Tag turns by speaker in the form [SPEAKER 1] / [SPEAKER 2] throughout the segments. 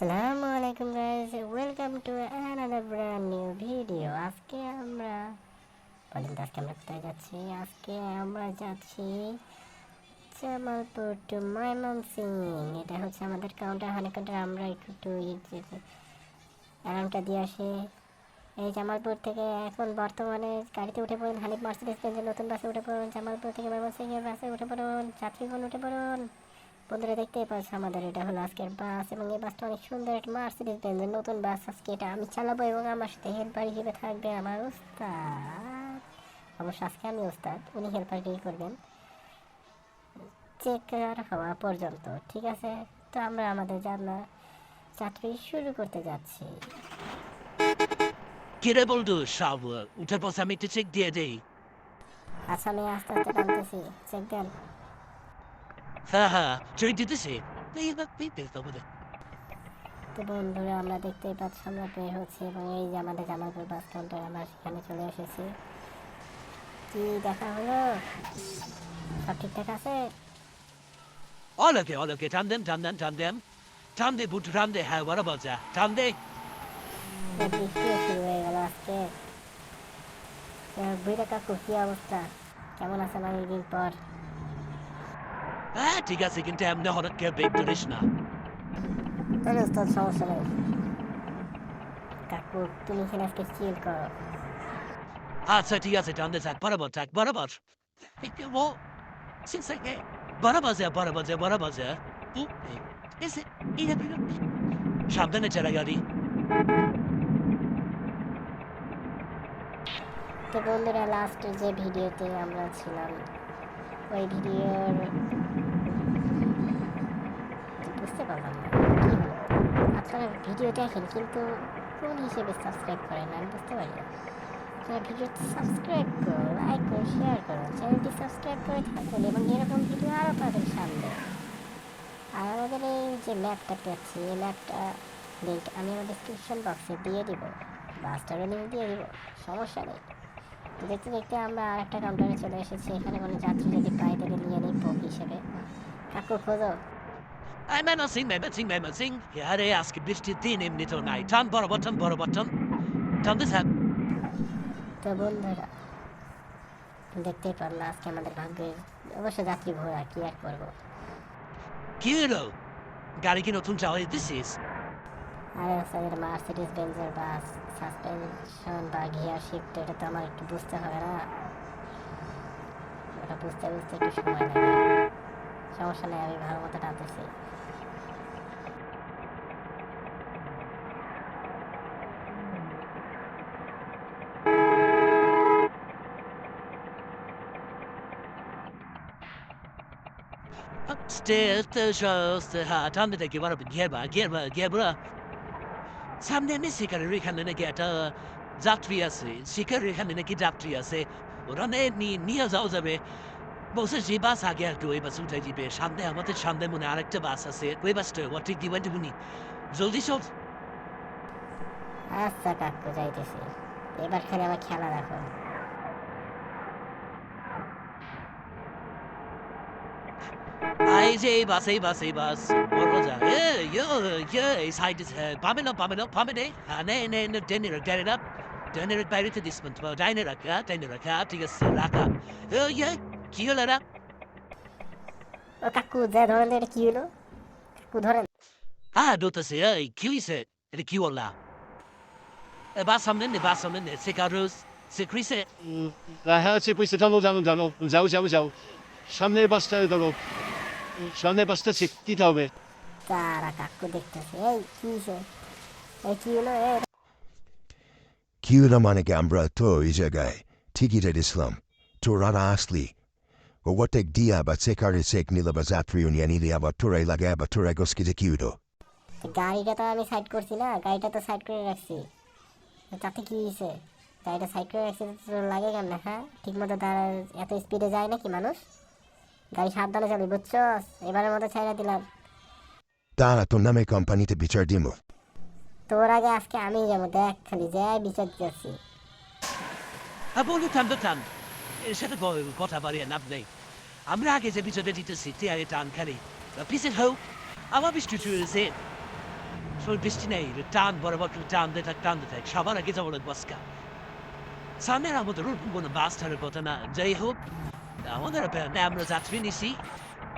[SPEAKER 1] আসসালামু আলাইকুম guys welcome to another brand new video আজকে আমরা, বলেন আজকে আমরা কোথায় যাচ্ছি? আজকে আমরা যাচ্ছি জামালপুর টু ময়মনসিং এটা হচ্ছে আমাদের কাউন্টার হানি কাউন্টার আমরা একটু অ্যালার্মটা দিয়ে আসি। এই জামালপুর থেকে এখন বর্তমানে গাড়িতে উঠে পড়ুন, হানিফ মার্সিডিস নতুন বাসে উঠে পড়ুন, জামালপুর থেকে ময়মনসিং এর বাসে উঠে পড়ুন, যাত্রীগণ উঠে পড়ুন। বন্ধুরা দেখতেই পাচ্ছ আমাদের এটা হলো আজকের বাস এবং এই বাসটা অনেক সুন্দর একটা মার্সিডিজ বেঞ্জের নতুন বাস আজকে এটা আমি চালাবো এবং আমার সাথে হেল্পার হিসেবে থাকবে আমার উস্তাদ অবশ্য আজকে আমি উস্তাদ উনি হেল্পারকেই করবেন? চেকার হওয়া পর্যন্ত ঠিক আছে? তো আমরা আমাদের জানা চাকরি শুরু করতে যাচ্ছি।
[SPEAKER 2] কিরে বলতো সব উঠে পর আমি একটু চেক দিয়ে দেই।
[SPEAKER 1] আচ্ছা আমি আস্তে আস্তে টানতেছি চেক দেন।
[SPEAKER 2] হ্যাঁ দিতেছি।
[SPEAKER 1] তো বন্ধুরা আমরা দেখতেই পাচ্ছি আমরা বের হচ্ছি এবং এই যে আমাদের জামালপুর বাস কাউন্টার আমরা সেখানে চলে এসেছি। কি দেখা হলো? সব ঠিকঠাক আছে?
[SPEAKER 2] অলোকে অলোকে টান দেন টান দেন টান দেন। টান দে বুট টান দে হ্যাঁ বরাবর যা টান দে।
[SPEAKER 1] শুরু হয়ে গেল আজকে? বুড়া কাকু কি অবস্থা? কেমন আছেন অনেকদিন পর?
[SPEAKER 2] হ্যাঁ ঠিক আছে কিন্তু এমনি হঠাৎ করে বেগ করিস না।
[SPEAKER 1] তাহলে তোর সমস্যা নেই। কাকু তুমি এখানে আজকে চিল করো।
[SPEAKER 2] আচ্ছা ঠিক আছে থাক বরাবর থাক বরাবর। ও সিনসে বরাবর যা বরাবর যা বরাবর যা। এসে ইয়ে সাবধানে চালা গাড়ি।
[SPEAKER 1] তো বন্ধুরা লাস্ট যে ভিডিওতে আমরা ছিলাম ওই ভিডিওর বুঝতে পারলাম না। কি হলো? আপনারা ভিডিও দেখেন, কিন্তু কোন হিসেবে সাবস্ক্রাইব করেন আমি বুঝতে পারি না। আপনারা ভিডিওটি সাবস্ক্রাইব করুন লাইক করুন শেয়ার করুন চ্যানেলটি সাবস্ক্রাইব করে থাকুন, এবং এরকম ভিডিও আরও পাবেন সামনে। আর আমাদের এই যে ম্যাপটা পেয়েছি, এই ম্যাপটা লিঙ্ক আমি আমার ডিসক্রিপশন বক্সে দিয়ে দিব। বাসটারও লিঙ্ক দিয়ে দিব, সমস্যা নেই। দেখতে দেখতে আমরা আর একটা কাউন্টারে চলে এসেছি এখানে কোনো যাত্রী যদি পাই তাকে নিয়ে নিই পোক হিসেবে। কাকু খোঁজো।
[SPEAKER 2] আই মেন সিং মেন সিং মেন সিং আরে আজকে বৃষ্টির দিন এমনি তো নাই। টান বরাবর টান বরাবর টান টান দে থাক
[SPEAKER 1] তো বন্ধুরা দেখতেই পারল আজকে আমাদের ভাগ্যের অবশ্য যাত্রী ভোরা কি আর করব।
[SPEAKER 2] কি হলো? গাড়ি কি নতুন চালাই দিছিস
[SPEAKER 1] আরে স্যার মার্সিডিস বেঞ্জের বাস সাসপেনশন বা গিয়ার শিফট এটা তো আমার একটু বুঝতে হবে না। ওটা বুঝতে বুঝতে একটু সময় লাগে সমস্যা নেই আমি ভালো মতো টানতেছি।
[SPEAKER 2] Upstairs, the shows, the heart, under the give up, give up, give up. সামনে আমি শিকারের এখানে নাকি একটা যাত্রী আছে শিকারের এখানে নাকি যাত্রী আছে ওরা নিয়ে যাওয়া যাবে বলছে যে বাস আগে আর কি ওই বাস উঠে দিবে সামনে আমাদের সামনে মনে হয় আরেকটা বাস আছে ওই বাসটা ও ঠিক দিবেন তুমি জলদি সব
[SPEAKER 1] আচ্ছা কাকু যাইতেছি এবার খালি আমার খেলা দেখো
[SPEAKER 2] এই যে এই বাস এই বাস এই বাস বড় যা এ ইয়ো ইয়ো এই সাইড পাবে না পাবে না পাবে নে হ্যাঁ নে নে নে টেনে রাখ টেনে রাখ টেনে রাখ বাইরে থেকে দিস মন্ত ডাইনে রাখা টেনে রাখা ঠিক আছে রাখা ও ইয়ে কি হলো না
[SPEAKER 1] ও কাকু যা ধরেন তো এটা কি হলো কাকু ধরেন
[SPEAKER 2] Ah, dotase, ei, que isso é? Ele que olá. É bassamne, ne bassamne, ne se carus, se crise.
[SPEAKER 3] দেখা যাচ্ছে পয়সা টানো জানো জানো যাও যাও যাও সামনের বাসটা ধরো সামনের বাসটা চেক দিতে হবে।
[SPEAKER 1] তারা কাকু দেখতেছে এই কি? এই কি হলো
[SPEAKER 4] মানে আমরা তো এই জায়গায়? টিকিটের ইসলাম তোরারা আসলি। ও ওটেক দিয়া বা সেকারে সেক নিলে বা যাত্রী উনিয়া নিলে আবার তোরাই লাগে আবার তোরাই গসকিতে কিউডো
[SPEAKER 1] তো গাড়িটা তো আমি সাইড করছি না গাড়িটা তো সাইড করে রাখছি। তাতে কি হয়েছে গাড়িটা সাইড করে রাখছি তো তোর লাগে কেমন হ্যাঁ? ঠিক মতো এত স্পিডে যায় নাকি মানুষ? গাড়ি সাবধানে চালি বুঝছস? এবারের মতো ছাইড়া দিলাম।
[SPEAKER 4] তারা তোর নামে কোম্পানিতে বিচার দিমো
[SPEAKER 1] তোর আগে আজকে আমি যাব দেখ খালি যাই বিচার দিচ্ছি
[SPEAKER 2] Ah, বলো টান তো টান এর সাথে কথা বাড়িয়ে লাভ নেই। আমরা আগে যে বিচারে দিতেছি তে আগে টান খালি। পিসের হোক আমার বৃষ্টি চুয়েছে শোল বৃষ্টি নেই টান বরাবর টান দিয়ে থাক টান দিয়ে থাক। সবার আগে যাব বাসকা। সামনের আমাদের ওরকম কোনো বাস ছাড়ার কথা না। যাই হোক Another amroz atvinisi.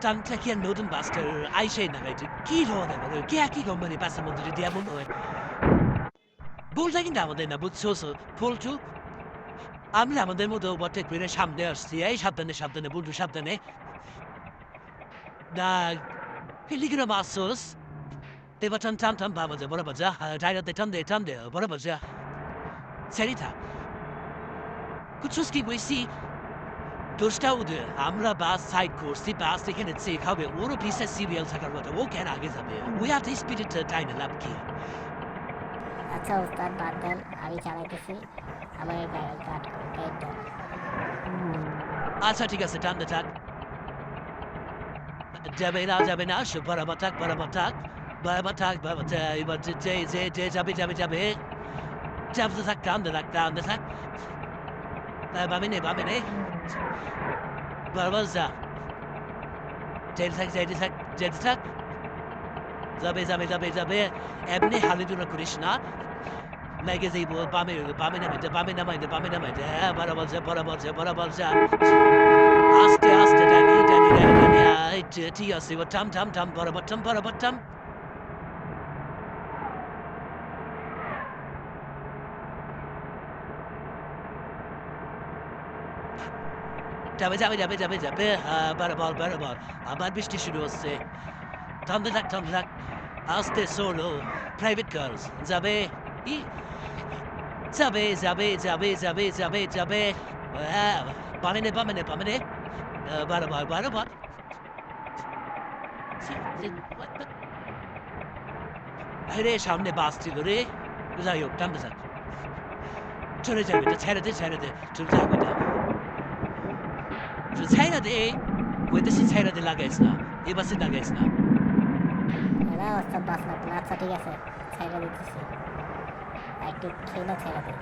[SPEAKER 2] Tantlaki and Northern Buster, Aisha narrated, কি ধরনের মানে কে কি কোম্পানি বাসের মধ্যে যদি এমন হয় বলটা কিন্তু আমাদের না বুঝছ ফুলটু আমরা আমাদের মধ্যে ওভারটেক করে সামনে আসছি এই সাবধানে সাবধানে বন্ধু সাবধানে না হিলিগ্রা মাসোস এবার টান টান টান বাবা যা বড় বাজা ডাইরাতে টান দে টান দে বড় বাজা সেরিতা কুচুস কি বইছি দোষটা ওদের আমরা বাস সাইড করছি বাস এখানে চেক হবে। ওরও পিসে সিরিয়াল থাকার কথা ও কেন আগে যাবে? ওই এত স্পিডের টাইনে লাভ কি
[SPEAKER 1] আচ্ছা ওস্তাদ বাদ দেন আমি চালাইতেছি। আমার
[SPEAKER 2] আচ্ছা ঠিক আছে টান দে থাক যাবে না যাবে না সে বরাবর থাক বরাবর থাক বরাবর থাক বরাবর এবার যে যে যে যাবে যাবে যাবে। যাবে থাক টান থাক টান থাক। বামে নে বামে নে বরাবর যা। যেতে থাক যেতে থাক যেতে থাক। যাবে যাবে যাবে যাবে। এমনি হালিদুনা করিস না। মেঘে যাইব, বামে বামে নামাইতে বামে নামাইতে বামে নামাইতে হ্যাঁ বরাবর যা বরাবর যা বরাবর যা। আস্তে আস্তে, ডানি ডানি ডানি ডানি টি আছে টাম টাম টাম বরাবর টাম বরাবর টাম যাবে যাবে যাবে যাবে যাবে। হ্যাঁ বরাবর বরাবর। আবার বৃষ্টি শুরু হচ্ছে। থামতে থাক থামতে থাক আস্তে সোলো প্রাইভেট কার্স যাবে। ই, যাবে যাবে যাবে যাবে যাবে যাবে। হ্যাঁ বামেনে বামেনে বামেনে বরাবর বরাবর। আরে, সামনে বাস ছিল রে। যাই হোক টানতে থাক চলে যাবে ছেড়ে দে ছেড়ে দে। চলে যাবে এটা ছেড়ে দে ওই দেশে ছেড়ে দে লাগাইস না এ বাসে লাগাইস না
[SPEAKER 1] না ওস্তাদ বাস না আচ্ছা ঠিক আছে ছেড়ে দিতেছি একটু খেলে ছেড়ে দিই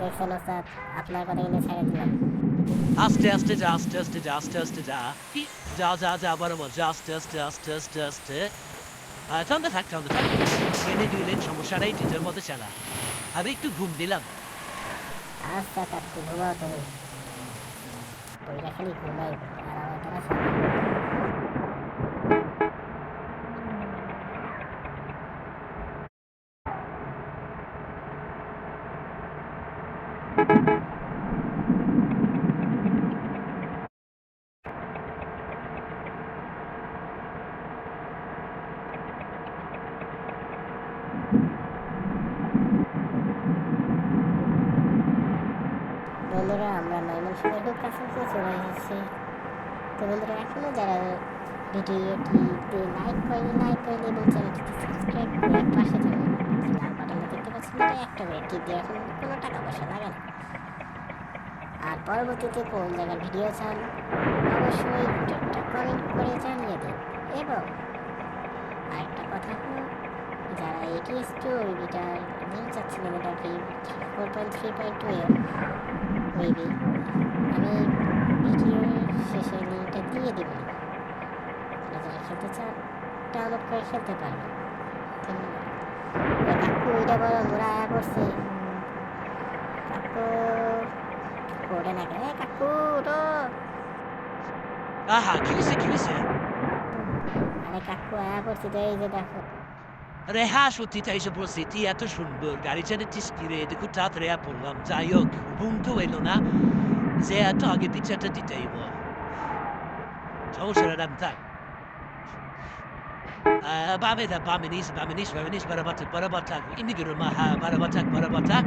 [SPEAKER 1] দেখছেন ওস্তাদ আপনার কথা কিন্তু ছেড়ে দিলাম
[SPEAKER 2] আস্তে আস্তে যা আস্তে আস্তে যা আস্তে আস্তে যা যা যা যা বরাবর যা আস্তে আস্তে আস্তে আস্তে আস্তে ঠান্ডা থাক ঠান্ডা থাক। ট্রেনে দিলেন সমস্যা মতো চালা। আমি একটু ঘুম দিলাম।
[SPEAKER 1] আচ্ছা দ্বারা সম্ভব না। বন্ধুরা আমরা খুব কাছাকাছি চলে এসেছি। তো বন্ধুরা এখনও যারা ভিডিওটি লাইক করেনি লাইক করেনি এবং চ্যানেলটিকে সাবস্ক্রাইব করে পাশে থাকুন লাল বাটনটা দেখতে পাচ্ছেন এটা একটা করে টিপ দিয়ে এখন কোনো টাকা পয়সা লাগে না। আর পরবর্তীতে কোন জায়গার ভিডিও চান, অবশ্যই ভিডিওটা কমেন্ট করে জানিয়ে দিন। এবং আরেকটা কথা হলো, যারা এটিএস টু ওইটার লিঙ্ক চাচ্ছিলেন এটা কি four point three point two এর মেবি আমি ভিডিওর শেষে লিঙ্কটা দিয়ে দেব যারা খেলতে চান ডাউনলোড করে খেলতে পারবেন ধন্যবাদ কাকু ওইটা বড় মোরা আয়া করছে কাকু ওঠে না কেন কাকু ওঠো
[SPEAKER 2] আহা কি হয়েছে কি হয়েছে
[SPEAKER 1] আরে কাকু আয়া করছে তো এই যে দেখো
[SPEAKER 2] Reha sottittesi possettita sul burger i geni tiskire di kutatre apollam zayok buntu elona zea tagi pizzata di teivo. Çoğuşara ramtay. Ee, bame de bamenis, bamenis, bamenis, barabatak, barabatak. İndi görür maha, barabatak, barabatak.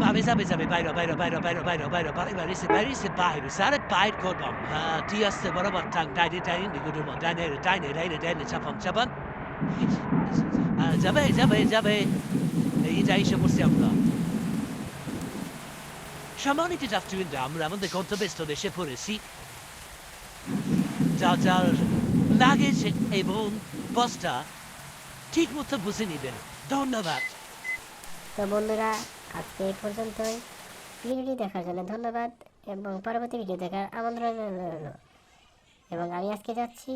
[SPEAKER 2] Bame zabe zabe bayra, bayra, bayra, bayra, bayra, bayra, bayra, barisi, barisi, bayra. Sarat bayr kodbam. Tiyası barabatak, taydi, taydi, indi görür maha. Dayne, dayne, dayne, dayne, çapam, çapam. যাবে যাবে যাবে। এই যাই আমরা। সম্মানিত যাত্রীবৃন্দ, আমরা আমাদের পড়েছি। যা যার লাগেজ এবং বস্তা ঠিক মতো বুঝে নেবেন। ধন্যবাদ।
[SPEAKER 1] তো বন্ধুরা, আজকে এই পর্যন্তই। ভিডিওটি দেখার জন্য ধন্যবাদ এবং পরবর্তী ভিডিও দেখার আমন্ত্রণ এবং আমি আজকে যাচ্ছি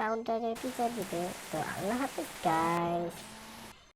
[SPEAKER 1] কাউন্টারে পিচার দিতে। তো আল্লাহ হাফিজ গাইস